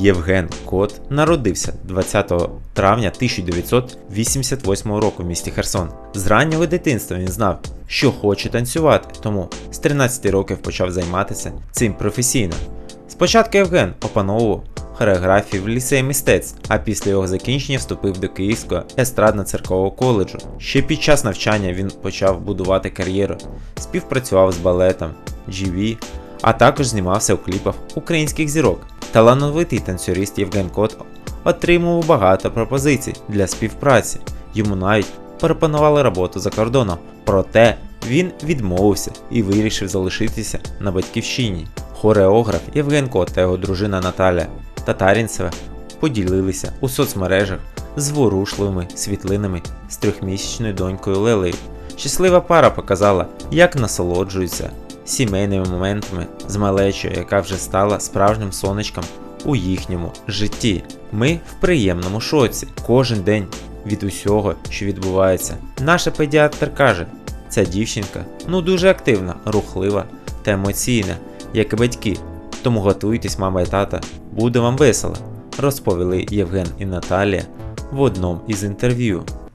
Євген Кот народився 20 травня 1988 року в місті Херсон. З раннього дитинства він знав, що хоче танцювати, тому з 13 років почав займатися цим професійно. Спочатку Євген опановував хореографію в ліцеї мистецтв, а після його закінчення вступив до Київського естрадно-циркового коледжу. Ще під час навчання він почав будувати кар'єру, співпрацював з балетом, GV, а також знімався у кліпах українських зірок. Талановитий танцюрист Євген Кот отримував багато пропозицій для співпраці. Йому навіть пропонували роботу за кордоном. Проте він відмовився і вирішив залишитися на батьківщині. Хореограф Євген Кот та його дружина Наталя Татарінцева поділилися у соцмережах зворушливими світлинами з трьохмісячною донькою Лелею. Щаслива пара показала, як насолоджуються сімейними моментами з малечою, яка вже стала справжнім сонечком у їхньому житті. Ми в приємному шоці кожен день від усього, що відбувається. Наша педіатр каже, ця дівчинка ну дуже активна, рухлива та емоційна, як і батьки. Тому готуйтесь, мама і тата, буде вам весело, розповіли Євген і Наталія в одному із інтерв'ю.